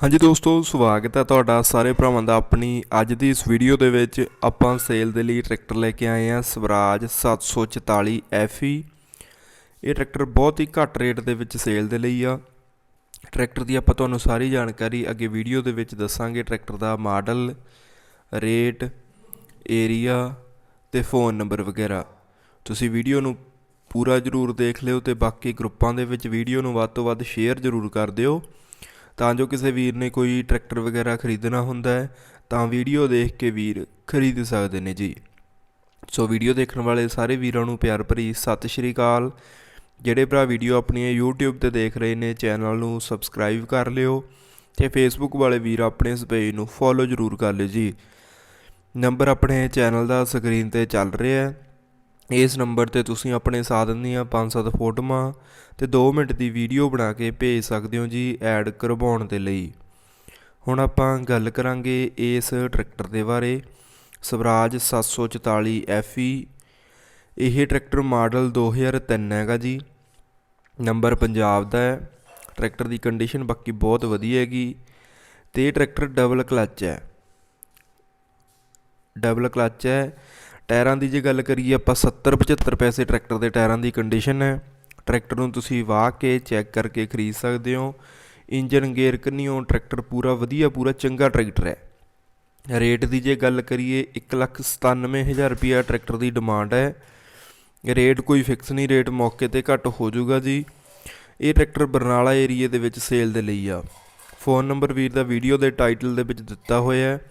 ਹਾਂਜੀ ਦੋਸਤੋ, ਸਵਾਗਤ ਹੈ ਤੁਹਾਡਾ ਸਾਰੇ ਭਰਾਵਾਂ ਦਾ ਆਪਣੀ ਅੱਜ ਦੀ ਇਸ ਵੀਡੀਓ ਦੇ ਵਿੱਚ। ਆਪਾਂ ਸੇਲ ਦੇ ਲਈ ਟਰੈਕਟਰ ਲੈ ਕੇ ਆਏ ਹਾਂ, ਸਵਰਾਜ 744 FE ਇਹ ਟਰੈਕਟਰ ਬਹੁਤ ਹੀ ਘੱਟ ਰੇਟ ਦੇ ਵਿੱਚ ਸੇਲ ਦੇ ਲਈ ਆ। ਟਰੈਕਟਰ ਦੀ ਆਪਾਂ ਤੁਹਾਨੂੰ ਸਾਰੀ ਜਾਣਕਾਰੀ ਅੱਗੇ ਵੀਡੀਓ ਦੇ ਵਿੱਚ ਦੱਸਾਂਗੇ। ਟਰੈਕਟਰ ਦਾ ਮਾਡਲ ਰੇਟ ਏਰੀਆ ਤੇ ਫੋਨ ਨੰਬਰ ਵਗੈਰਾ। ਤੁਸੀਂ ਵੀਡੀਓ ਨੂੰ ਪੂਰਾ ਜ਼ਰੂਰ ਦੇਖ ਲਿਓ ਤੇ ਬਾਕੀ ਗਰੁੱਪਾਂ ਦੇ ਵਿੱਚ ਵੀਡੀਓ ਨੂੰ ਵੱਧ ਤੋਂ ਵੱਧ ਸ਼ੇਅਰ ਜ਼ਰੂਰ ਕਰ ਦਿਓ। ਤਾਂ ਜੋ ਕਿਸੇ ਵੀਰ ਨੇ ਕੋਈ ਟਰੈਕਟਰ ਵਗੈਰਾ ਖਰੀਦਣਾ ਹੁੰਦਾ ਹੈ, ਤਾਂ ਵੀਡੀਓ ਦੇਖ ਕੇ ਵੀਰ ਖਰੀਦ ਸਕਦੇ ਨੇ ਜੀ। ਸੋ ਵੀਡੀਓ ਦੇਖਣ ਵਾਲੇ ਸਾਰੇ ਵੀਰਾਂ ਨੂੰ ਪਿਆਰ ਭਰੀ ਸਤਿ ਸ਼੍ਰੀ ਅਕਾਲ। ਜਿਹੜੇ ਭਰਾ ਵੀਡੀਓ ਆਪਣੀਆਂ YouTube ਤੇ ਦੇਖ ਰਹੇ ਨੇ, ਚੈਨਲ ਨੂੰ ਸਬਸਕ੍ਰਾਈਬ ਕਰ ਲਿਓ ਤੇ Facebook ਵਾਲੇ ਵੀਰ ਆਪਣੇ ਇਸ ਪੇਜ ਨੂੰ ਫੋਲੋ ਜ਼ਰੂਰ ਕਰ ਲਿਓ ਜੀ। ਨੰਬਰ ਆਪਣੇ ਚੈਨਲ ਦਾ ਸਕਰੀਨ ਤੇ ਚੱਲ ਰਿਹਾ ਹੈ। ਇਸ ਨੰਬਰ ਤੇ ਤੁਸੀਂ ਆਪਣੇ ਸਾਧਨ ਦੀਆਂ 5-7 ਫੋਟੋਆਂ ਤੇ 2 ਮਿੰਟ ਦੀ ਵੀਡੀਓ ਬਣਾ ਕੇ ਭੇਜ ਸਕਦੇ ਹੋ ਜੀ ਐਡ ਕਰਵਾਉਣ ਦੇ ਲਈ। ਹੁਣ ਆਪਾਂ ਗੱਲ ਕਰਾਂਗੇ ਇਸ ਟਰੈਕਟਰ ਦੇ ਬਾਰੇ। ਸਵਰਾਜ 744 FE ਇਹ ਟਰੈਕਟਰ ਮਾਡਲ 2003 ਹੈਗਾ ਜੀ। ਨੰਬਰ ਪੰਜਾਬ ਦਾ ਹੈ। ਟਰੈਕਟਰ ਦੀ ਕੰਡੀਸ਼ਨ ਬਾਕੀ ਬਹੁਤ ਵਧੀਆ ਹੈਗੀ ਤੇ ਇਹ ਟਰੈਕਟਰ ਡਬਲ ਕਲੱਚ ਹੈ। ਡਬਲ ਕਲੱਚ ਹੈ। ਟਾਇਰਾਂ ਦੀ ਜੇ ਗੱਲ ਕਰੀਏ, ਆਪਾਂ 70 75 ਪੈਸੇ ਟਰੈਕਟਰ ਦੇ ਟਾਇਰਾਂ ਦੀ ਕੰਡੀਸ਼ਨ ਹੈ। ਟਰੈਕਟਰ ਨੂੰ ਤੁਸੀਂ ਵਾਹ ਕੇ ਚੈੱਕ ਕਰਕੇ ਖਰੀਦ ਸਕਦੇ ਹੋ। ਇੰਜਨ ਗੇਅਰ ਕੰਨੀਓ, ਟਰੈਕਟਰ ਪੂਰਾ ਵਧੀਆ, ਪੂਰਾ ਚੰਗਾ ਟਰੈਕਟਰ ਹੈ। ਰੇਟ ਦੀ ਜੇ ਗੱਲ ਕਰੀਏ 197000 ਰੁਪਿਆ ਟਰੈਕਟਰ ਦੀ ਡਿਮਾਂਡ ਹੈ। ਰੇਟ ਕੋਈ ਫਿਕਸ ਨਹੀਂ, ਰੇਟ ਮੌਕੇ ਤੇ ਘੱਟ ਹੋ ਜਾਊਗਾ ਜੀ। ਇਹ ਟਰੈਕਟਰ ਬਰਨਾਲਾ ਏਰੀਏ ਦੇ ਵਿੱਚ ਸੇਲ ਦੇ ਲਈ ਆ। ਫੋਨ ਨੰਬਰ ਵੀਰ ਦਾ ਵੀਡੀਓ ਦੇ ਟਾਈਟਲ ਦੇ ਵਿੱਚ ਦਿੱਤਾ ਹੋਇਆ ਹੈ।